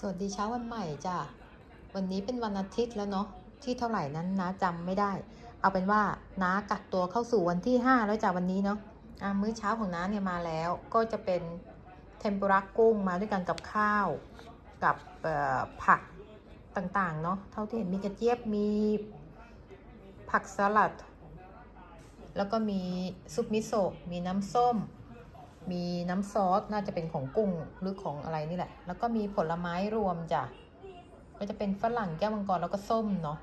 สวัสดีเช้าวันใหม่จ้ะ วันนี้เป็นวันอาทิตย์แล้วเนาะ ที่เท่าไหร่นั้นนะจำไม่ได้ เอาเป็นว่าน้ากักตัวเข้าสู่วันที่ 5 แล้วจ้ะวันนี้เนาะะมื้อเช้าของน้าเนี่ยมาแล้ว ก็จะเป็นเทมปุระกุ้งมาด้วยกันกับข้าว กับผักต่างๆ เนาะ เท่าที่เห็นมีกระเจี๊ยบ มีผักสลัด แล้วก็มีซุปมิโซะ มีน้ำส้ม มีน้ำซอสน่าจะเป็นของกุ้งหรือของอะไรนี่แหละ แล้วก็มีผลไม้รวมจ้ะก็จะเป็นฝรั่งแก้วมังกรแล้วก็ส้มเนาะ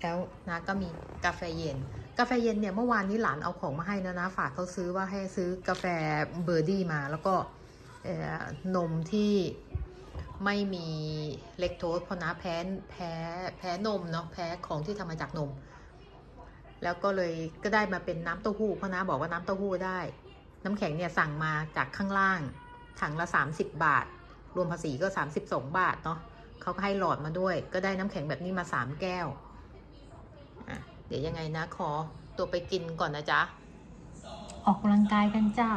แล้วนะก็มีกาแฟเย็น กาแฟเย็นเนี่ยเมื่อวานนี้หลานเอาของมาให้นะนะ ฝากเขาซื้อว่าให้ซื้อกาแฟเบอร์ดี้มา แล้วก็นมที่ไม่มีเลคโทสเพราะนะแพ้แพ้แพ้นมเนาะแพ้ของที่ทำมาจากนม แล้วก็เลยก็ได้มาเป็นน้ำเต้าหู้เพราะน้าบอกว่าน้ำเต้าหู้ได้ น้ำแข็งเนี่ยสั่งมาจากข้างล่างถังละ 30 บาท รวมภาษีก็ 32 บาทเนาะเขาก็ให้หลอดมาด้วย ก็ได้น้ำแข็งแบบนี้มา 3 แก้วเดี๋ยวยังไงนะขอตัวไปกินก่อนนะจ๊ะ ออกกำลังกายกันจ้า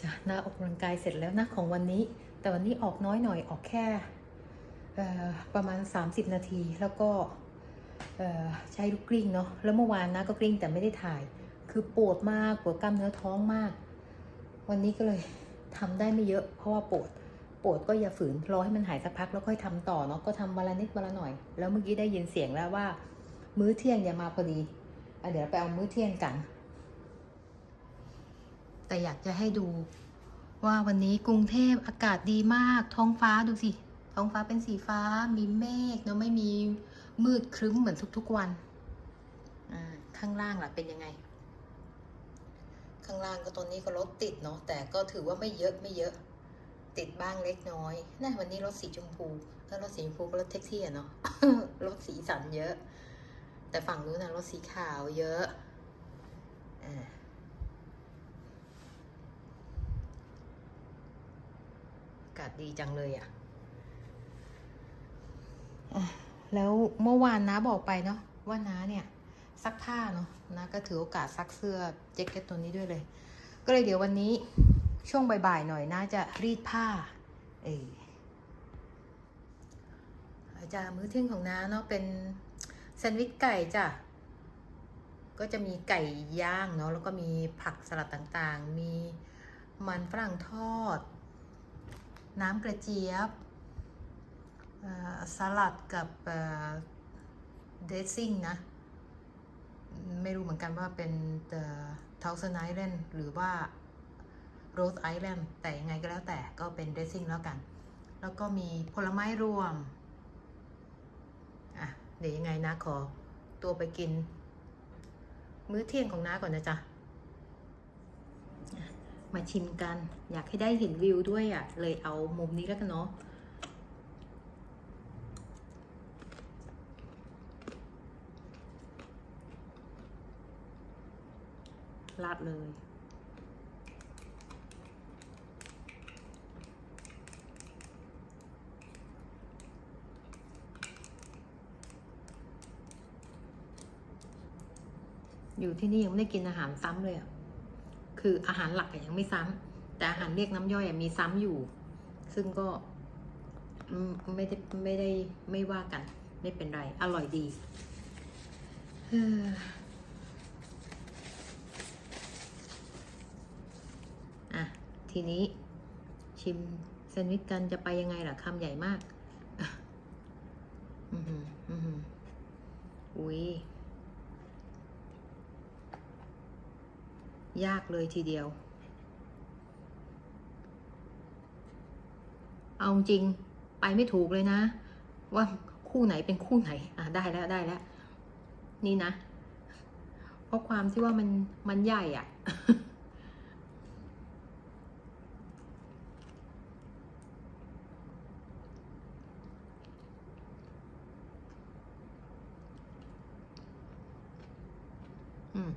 จ้ะนาออกกำลังกายเสร็จแล้วนะของวันนี้ แต่วันนี้ออกน้อยหน่อยออกแค่ประมาณ 30 นาที แล้วก็ใช้ลูกกลิ้งเนาะแล้วเมื่อวานนะก็กลิ้งแต่ไม่ได้ถ่าย คือปวดมากปวดกล้ามเนื้อท้องมาก วันนี้ก็เลยทำได้ไม่เยอะ เพราะว่าปวดปวดก็อย่าฝืนรอให้มันหายสักพักแล้วค่อยทำต่อเนาะก็ทำวันละนิดวันละหน่อย แล้วเมื่อกี้ได้ยินเสียงแล้วว่า มื้อเที่ยงอย่ามาพอดีอเดี๋ยวไปเอามื้อเที่ยงกัน แต่อยากจะให้ดูว่าวันนี้กรุงเทพอากาศดีมาก ท้องฟ้าดูสิ ท้องฟ้าเป็นสีฟ้า มีเมฆเนาะไม่มีมืดครึ้มเหมือนทุกๆวัน ข้างล่างล่ะเป็นยังไง ข้างล่างก็ตอนนี้ก็รถติดเนาะ แต่ก็ถือว่าไม่เยอะไม่เยอะ ติดบ้างเล็กน้อยนะวันนี้รถสีชมพูถ้ารถสีชมพูก็รถแท็กซี่อะเนาะ รถสีสันเยอะ แต่ฝั่งนู้นนะรถสีขาวเยอะ อ่าาศดีจังเลยอะ่ะ แล้วเมื่อวานน้าบอกไปเนาะว่าน้าเนี่ยซักผ้าเนาะน้าก็ถือโอกาสซักเสื้อแจ็คเก็ตตัวนี้ด้วยเลย ก็เลยเดี๋ยววันนี้ช่วงบ่ายๆหน่อยน้าจะรีดผ้า เอออาจารย์มื้อเที่ยงของน้าเนาะเป็นแซนด์วิชไก่จ้ะก็จะมีไก่ย่างเนาะแล้วก็มีผักสลัดต่างๆ มีมันฝรั่งทอด น้ำกระเจี๊ยบสลัดกับเดซซิ่งนะ ไม่รู้เหมือนกันว่าเป็นเทาเซนไอแลนด์หรือว่าโรสไอแลนด์แต่ยังไงก็แล้วแต่ก็เป็นเดซซิ่งแล้วกัน แล้วก็มีผลไม้รวมอะเดี๋ยวยังไงนะขอตัวไปกิน มื้อเที่ยงของน้าก่อนนะจ๊ะ มาชิมกัน อยากให้ได้เห็นวิวด้วยอะ เลยเอามุมนี้แล้วกันเนาะลาดเลย อยู่ที่นี่ยังไม่ได้กินอาหารซ้ำเลยอะ คืออาหารหลักยังไม่ซ้ำแต่อาหารเรียกน้ำย่อยมีซ้ำอยู่ ซึ่งก็ไม่ได้ไม่ได้ไม่ว่ากัน ไม่เป็นไร อร่อยดีเอ่ออะ ทีนี้ชิมแซนด์วิชกันจะไปยังไงล่ะคำใหญ่มาก อือหืออือหืออุ้ย ยาก เลยทีเดียว เอาจริงไปไม่ถูกเลยนะ ว่าคู่ไหนเป็นคู่ไหน อะได้แล้วได้แล้ว นี่นะ เพราะความที่ว่ามันมันใหญ่อะม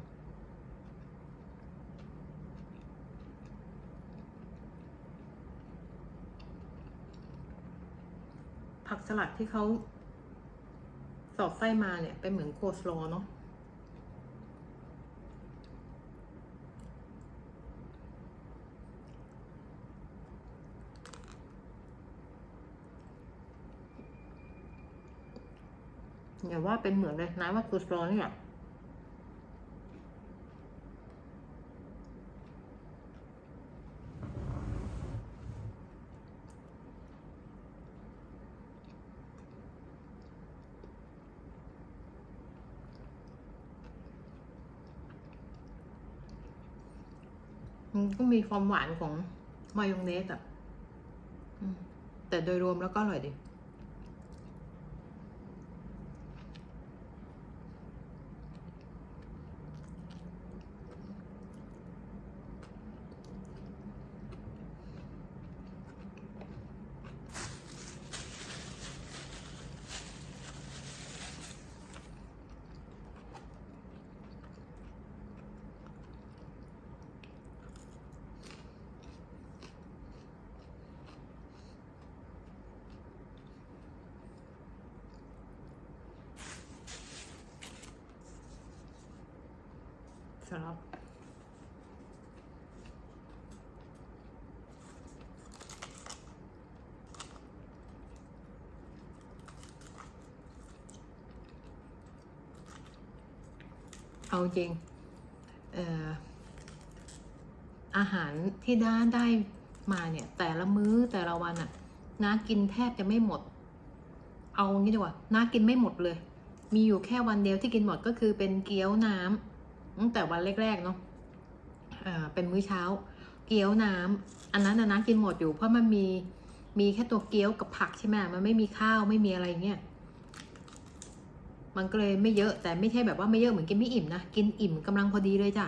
ผักส ลัดที่เขาสอดไส้มาเนี่ย เป็นเหมือนโคสโลเนาะอย่าว่าเป็นเหมือนเลยนะว่าโคสโลนี่แหละ มันก็มีความหวานของมายองเนสอะแต่โดยรวมแล้วก็อร่อยดี สำหรับเอาจริงออาหารที่น้านได้มาเนี่ย แต่ละมื้อแต่ละวันอะน้ากินแทบจะไม่หมด เอางี้ดีกว่าน้ากินไม่หมดเลย มีอยู่แค่วันเดียวที่กินหมดก็คือเป็นเกี๊ยวน้ำ ตั้งแต่วันแรกๆเนาะเออเป็นมื้อเช้า เกี๊ยวน้ำอันนั้นนะน้ากินหมดอยู่เพราะมันมีมีแค่ตัวเกี๊ยวกับผักใช่ไหมมันไม่มีข้าวไม่มีอะไรเงี้ยมันก็เลยไม่เยอะแต่ไม่ใช่แบบว่าไม่เยอะเหมือนกินไม่อิ่มนะกินอิ่มกำลังพอดีเลยจ้ะ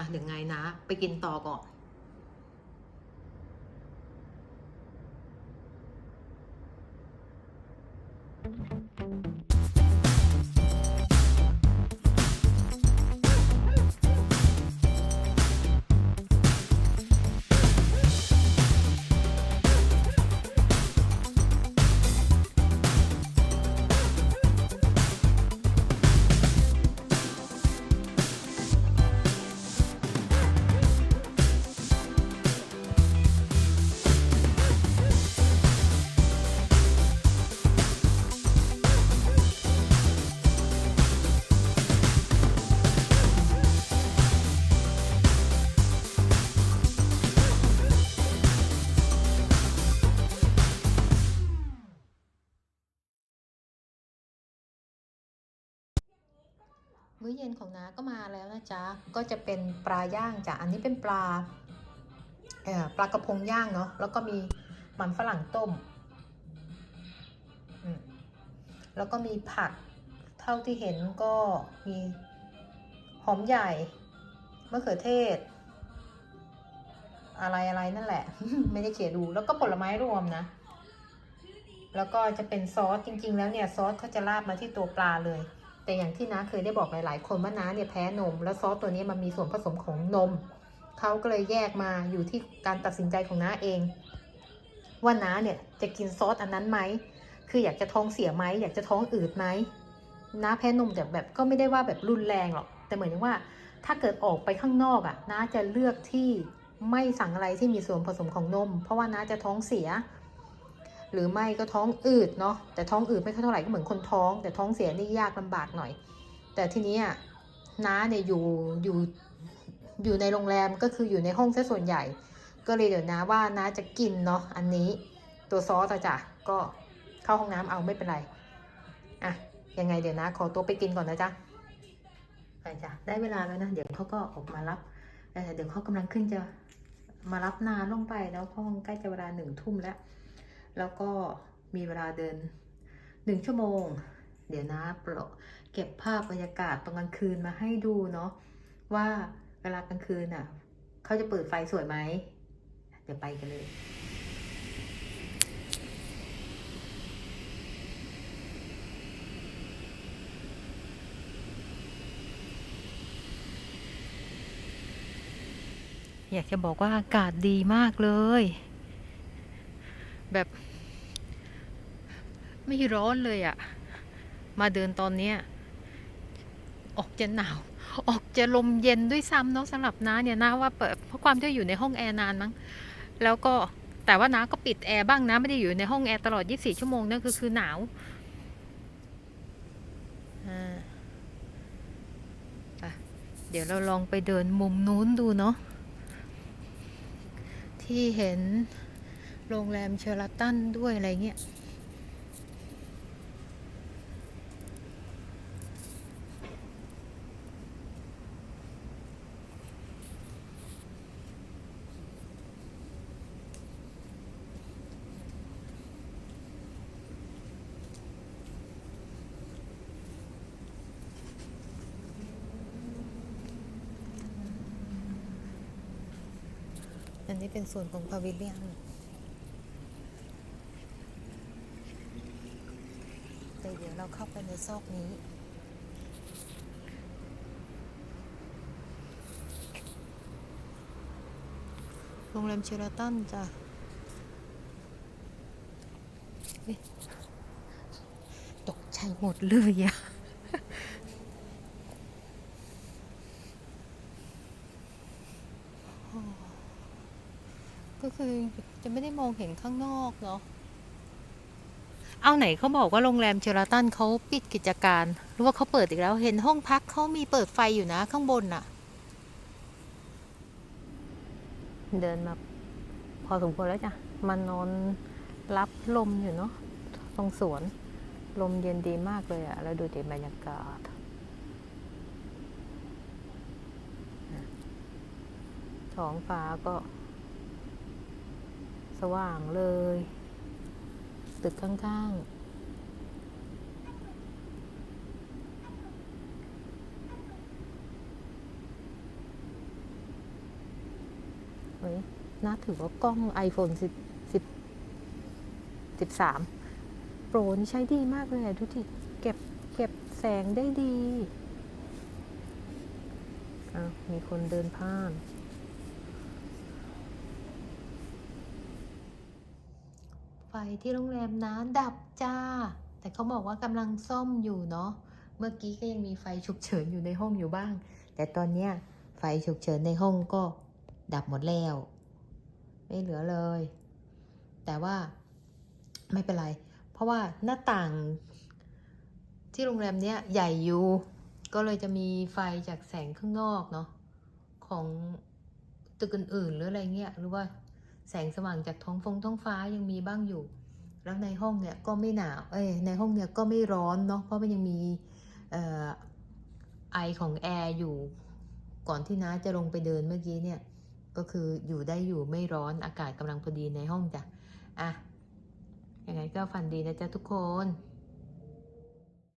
อะเดี๋ยวไงนะ ไปกินต่อก่อน มื้อเย็นของน้าก็มาแล้วนะจ๊ะ ก็จะเป็นปลาย่างจ้ะ อันนี้เป็นปลาเออปลากระพงย่างเนาะ แล้วก็มีมันฝรั่งต้มอืมแล้วก็มีผัก เท่าที่เห็นก็มีหอมใหญ่มะเขือเทศ อะไรอะไรนั่นแหละ ไม่ได้เขียนดู แล้วก็ผลไม้รวมนะ แล้วก็จะเป็นซอส จริง ๆ แล้วเนี่ย ซอสเขาจะราดมาที่ตัวปลาเลย แต่อย่างที่น้าเคยได้บอกหลายๆ คนว่าน้าเนี่ยแพ้นม แล้วซอสตัวนี้มันมีส่วนผสมของนม เขาก็เลยแยกมาอยู่ที่การตัดสินใจของน้าเอง ว่าน้าเนี่ยจะกินซอสอันนั้นไหม คืออยากจะท้องเสียไหม อยากจะท้องอืดไหมน้าแพ้นมแต่แบบก็ไม่ได้ว่าแบบรุนแรงหรอก แต่เหมือนว่า ถ้าเกิดออกไปข้างนอกอะ่ะน้าจะเลือกที่ไม่สั่งอะไรที่มีส่วนผสมของนม เพราะว่าน้าจะท้องเสีย หรือไม่ก็ท้องอืดเนาะแต่ท้องอืดไม่ค่อยเท่าไหร่ก็เหมือนคนท้อง แต่ท้องเสียนี่ยากลำบากหน่อย แต่ทีนี้น้าเนี่ยอยู่อยู่อยู่ในโรงแรมก็คืออยู่ในห้องซะส่วนใหญ่ ก็เลยเดี๋ยวน้าว่าน้าจะกินเนาะอันนี้ตัวซอสอะจ้ะก็เข้าห้องน้ำเอาไม่เป็นไรอะยังไงเดี๋ยวนะ ขอตัวไปกินก่อนนะจ๊ะไปจ้ะได้เวลาแล้วนะ เดี๋ยวเขาก็ออกมารับเอ่อเดี๋ยวเขากำลังขึ้นจะมารับนาลงไปเนาะเพราะมันใกล้จะเวลาหนึ่งทุ่มแล้ว แล้วก็มีเวลาเดินหนึ่งชั่วโมง เดี๋ยวนะโปรเก็บภาพบรรยากาศตอนกลางคืนมาให้ดูเนาะว่าเวลากลางคืนอะเขาจะเปิดไฟสวยไหมเดี๋ยวไปกันเลยอยากจะบอกว่าอากาศดีมากเลย แบบไม่ร้อนเลยอะมาเดินตอนเนี้ยออกจะหนาว ออกจะลมเย็นด้วยซ้ำเนาะสำหรับน้าเนี่ยน้าว่าเปิดเพราะความที่อยู่ในห้องแอร์นานมั้งแล้วก็แต่ว่าน้าก็ปิดแอร์บ้างนะไม่ได้อยู่ในห้องแอร์ตลอด 24 ชั่วโมงนั่นคือคือหนาวอ่าเดี๋ยวเราลองไปเดินมุมนู้นดูเนาะที่เห็น โรงแรมเชอราตันด้วยอะไรเงี้ยอันนี้เป็นส่วนของพาวิเลียนแต่ เราเข้าไปในซอกนี้ โรงแรมเชอราตันจ้ะตกใจหมดเลยอะก็คือจะไม่ได้มองเห็นข้างนอกเนาะ เอาไหนเขาบอกว่าโรงแรมเชอราตันเขาปิดกิจการ หรือว่าเขาเปิดอีกแล้ว เห็นห้องพักเขามีเปิดไฟอยู่นะข้างบนน่ะ เดินมาพอสมควรแล้วจ้ะ มานอนรับลมอยู่เนาะตรงสวน ลมเย็นดีมากเลยอะแล้วดูดิบรรยากาศท้องฟ้าก็ สว่างเลย ตึกข้างๆเฮ้ยน่าถือว่ากล้อง iPhone 10 10 13โปรนี่ใช้ดีมากเลยอะดูดิเก็บเก็บแสงได้ดีอะมีคนเดินผ่าน ไฟที่โรงแรมนะดับจ้า แต่เขาบอกว่ากำลังซ่อมอยู่เนาะ เมื่อกี้ก็ยังมีไฟฉุกเฉินอยู่ในห้องอยู่บ้าง แต่ตอนเนี้ยไฟฉุกเฉินในห้องก็ดับหมดแล้ว ไม่เหลือเลย แต่ว่าไม่เป็นไร เพราะว่าหน้าต่างที่โรงแรมเนี้ยใหญ่อยู่ ก็เลยจะมีไฟจากแสงข้างนอกเนาะของตึกอื่นๆหรืออะไรเงี้ยหรือว่า แสงสว่างจากท้องฟงท้องฟ้ายังมีบ้างอยู่ แล้วในห้องเนี่ยก็ไม่หนาวเอ้ยในห้องเนี่ยก็ไม่ร้อนเนาะเพราะมันยังมีออไอของแอร์อยู่ก่อนที่น้าจะลงไปเดินเมื่อกี้เนี่ย ก็คืออยู่ได้อยู่ไม่ร้อนอากาศกำลังพอดีในห้องจ้ะอะยังไงก็ฝันดีนะจ๊ะทุกคน